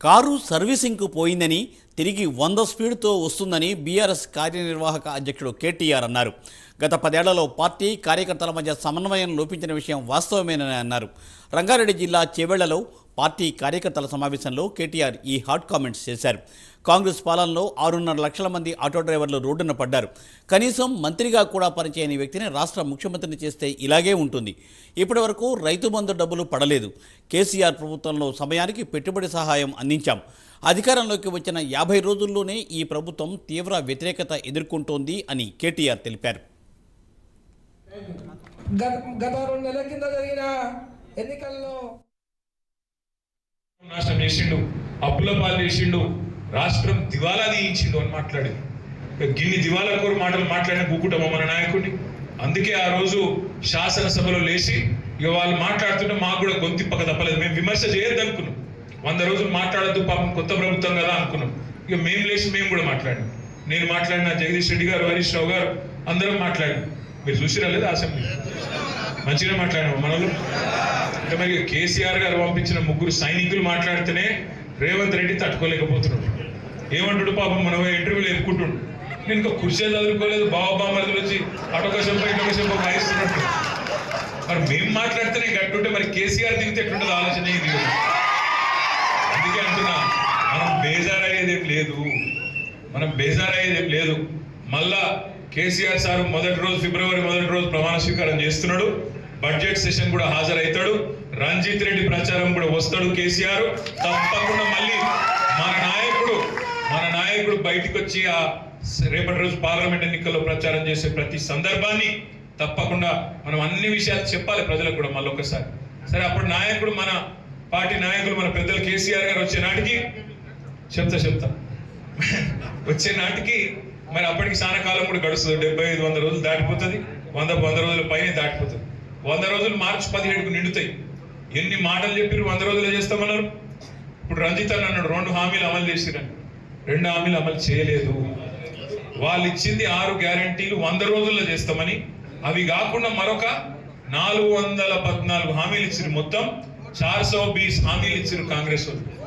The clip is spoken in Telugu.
కారు సర్వీసింగ్కు పోయిందని తిరిగి వంద స్పీడ్తో వస్తుందని బీఆర్ఎస్ కార్యనిర్వాహక అధ్యక్షుడు కేటీఆర్ అన్నారు. గత పదేళ్ళలో పార్టీ కార్యకర్తల మధ్య సమన్వయం లోపించిన విషయం వాస్తవమేనని అన్నారు. రంగారెడ్డి జిల్లా చేవెళ్ళలో పార్టీ కార్యకర్తల సమావేశంలో కేటీఆర్ ఈ హాట్ కామెంట్స్ చేశారు. కాంగ్రెస్ పాలనలో ఆరున్నర లక్షల మంది ఆటో డ్రైవర్లు రోడ్డున పడ్డారు. కనీసం మంత్రిగా కూడా పనిచేయని వ్యక్తిని రాష్ట్ర ముఖ్యమంత్రిని చేస్తే ఇలాగే ఉంటుంది. ఇప్పటి వరకు రైతు బంధు డబ్బులు పడలేదు. కేసీఆర్ ప్రభుత్వంలో సమయానికి పెట్టుబడి సహాయం అందించాం. అధికారంలోకి వచ్చిన యాభై రోజుల్లోనే ఈ ప్రభుత్వం తీవ్ర వ్యతిరేకత ఎదుర్కొంటోంది అని కేటీఆర్ తెలిపారు. గత గత రెండు నెలల కింద జరిగిన ఎన్నికల్లో నాశనం చేసిండు అప్పుల పాలు చేసిండు రాష్ట్రం దివాలా తీయించిండు అని మాట్లాడి గిన్ని దివాలా కోరు మాటలు మాట్లాడిన గుక్కుటమా మన నాయకుడిని. అందుకే ఆ రోజు శాసనసభలో లేచి ఇక వాళ్ళు మాట్లాడుతుంటే మాకు కూడా గొంతిప్పక తప్పలేదు మేము విమర్శ చేయొద్దు అనుకున్నాం వంద రోజులు మాట్లాడద్దు పాపం కొత్త ప్రభుత్వం కదా అనుకున్నాం. ఇక మేము లేచి మేము కూడా మాట్లాడినాం. నేను మాట్లాడిన జగదీష్ రెడ్డి గారు హరీష్ రావు గారు అందరం మాట్లాడినాం. మీరు చూసిరా లేదా అసెంబ్లీ? మంచిగా మాట్లాడినాం మనలో అంటే మరి కేసీఆర్ గారు పంపించిన ముగ్గురు సైనికులు మాట్లాడితేనే రేవంత్ రెడ్డి తట్టుకోలేకపోతున్నాడు. ఏమంటాడు పాపం మనం ఇంటర్వ్యూలు ఎదుర్కొంటుండు. నేను ఇంకా కుర్చీ చదువుకోలేదు బావ బామర్దులు వచ్చి అటొక సెంప ఇటొక సెంప వాయిస్తున్నట్టు మరి మేము మాట్లాడితేనే గట్టుంటే మరి కేసీఆర్ దిగితే ఎట్లుంటుంది ఆలోచన ఇది బేజారయ్యేది ఏం లేదు. మనం బేజారయ్యేది ఏం లేదు. మళ్ళా కేసీఆర్ సార్ మొదటి రోజు ఫిబ్రవరి మొదటి రోజు ప్రమాణ స్వీకారం చేస్తున్నాడు. బడ్జెట్ సెషన్ కూడా హాజరవుతాడు. రంజిత్ రెడ్డి ప్రచారం కూడా వస్తాడు కేసీఆర్. తప్పకుండా మళ్ళీ మన నాయకుడు మన నాయకుడు బయటికి వచ్చి ఆ రేపటి రోజు పార్లమెంట్ ఎన్నికల్లో ప్రచారం చేసే ప్రతి సందర్భాన్ని తప్పకుండా మనం అన్ని విషయాలు చెప్పాలి ప్రజలకు కూడా మళ్ళీ ఒకసారి సరే అప్పుడు నాయకుడు మన పార్టీ నాయకులు మన పెద్దలు కేసీఆర్ గారు వచ్చే నాటికి చెప్తా చెప్తా వచ్చే నాటికి మరి అప్పటికి చాలా కాలం కూడా గడుస్తుంది. డెబ్బై ఐదు వంద రోజులు దాటిపోతుంది. వంద వంద రోజుల పైన దాటిపోతుంది. వంద రోజులు మార్చి పదిహేడుకు నిండుతాయి. ఎన్ని మాటలు చెప్పారు వంద రోజులు చేస్తామన్నారు? ఇప్పుడు రంజిత్ అని అన్నాడు రెండు హామీలు అమలు చేసిరని రెండు హామీలు అమలు చేయలేదు. వాళ్ళు ఇచ్చింది ఆరు గ్యారంటీలు వంద రోజుల్లో చేస్తామని. అవి కాకుండా మరొక నాలుగు వందల పద్నాలుగు హామీలు ఇచ్చారు మొత్తం. చార్ సో బీస్ హామీలు ఇచ్చారు కాంగ్రెస్ వాళ్ళు.